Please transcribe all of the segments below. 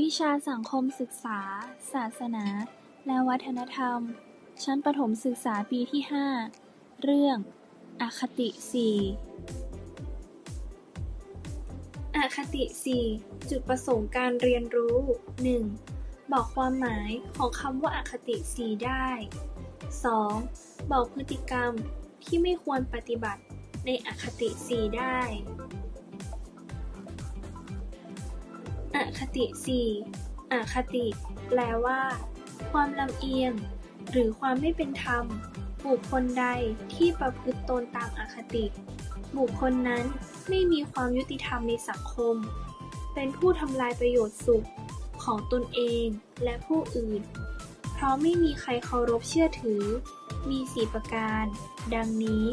วิชาสังคมศึกษา ศาสนา และวัฒนธรรม ชั้นประถมศึกษาปีที่ห้าเรื่อง อคติสี่อคติสีจุดประสงค์การเรียนรู้หนึ่งบอกความหมายของคำว่าอคติสีได้สองบอกพฤติกรรมที่ไม่ควรปฏิบัติในอคติสีได้ อคติสี่อคติ แปลว่า ความลำเอียง หรือความไม่เป็นธรรม บุคคลใดที่ประพฤติตนตามอคติ บุคคลนั้นไม่มีความยุติธรรมในสังคม เป็นผู้ทำลายประโยชน์สุขของตนเองและผู้อื่น เพราะไม่มีใครเคารพเชื่อถือ มีสี่ประการ ดังนี้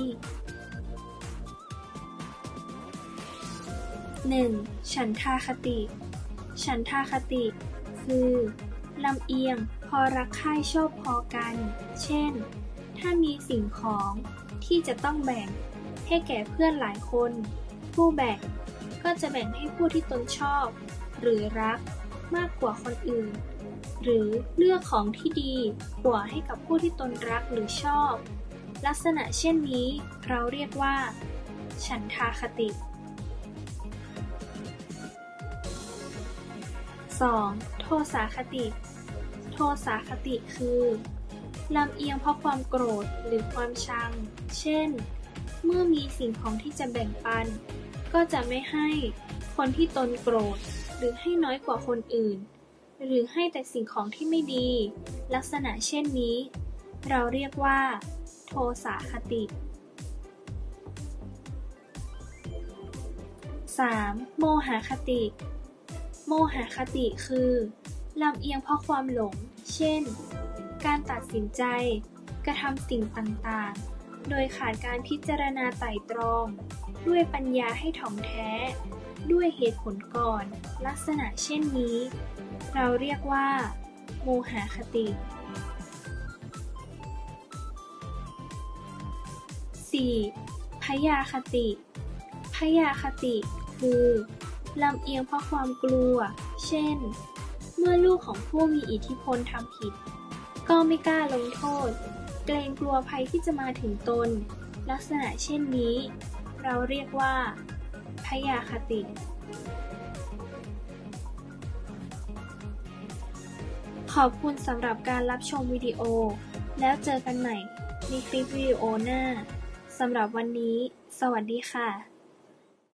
1. ฉันทาคติ ฉันทาคติ คือลำเอียงพอรักใคร่ชอบพอกัน เช่น ถ้ามีสิ่งของที่จะต้องแบ่งให้แก่เพื่อนหลายคน ผู้แบ่งก็จะแบ่งให้ผู้ที่ตนชอบ หรือรักมากกว่าคนอื่น หรือเลือกของที่ดีกว่าให้กับผู้ที่ตนรักหรือชอบ ลักษณะเช่นนี้เราเรียกว่า ฉันทาคติ 2. โทสาคติ โทสาคติคือลำเอียงเพราะความโกรธหรือความชัง เช่น เมื่อมีสิ่งของที่จะแบ่งปัน ก็จะไม่ให้คนที่ตนโกรธ หรือให้น้อยกว่าคนอื่น หรือให้แต่สิ่งของที่ไม่ดี ลักษณะเช่นนี้ เราเรียกว่า โทสาคติ 3. โมหคติ โมหคติคือลำเอียงเพราะความหลง เช่น การตัดสินใจ กระทำสิ่งต่างๆ โดยขาดการพิจารณาไตร่ตรอง ด้วยปัญญาให้ถ่องแท้ ด้วยเหตุผลก่อน ลักษณะเช่นนี้ เราเรียกว่า โมหคติ 4. พยาคติ พยาคติคือ ลำเอียงเพราะความกลัว เช่น เมื่อลูกของผู้มีอิทธิพลทำผิด ก็ไม่กล้าลงโทษ เกรงกลัวภัยที่จะมาถึงตน ลักษณะเช่นนี้ เราเรียกว่าพยาคติ ขอบคุณสำหรับการรับชมวิดีโอ แล้วเจอกันใหม่ในคลิปวิดีโอหน้าสำหรับวันนี้ สวัสดีค่ะ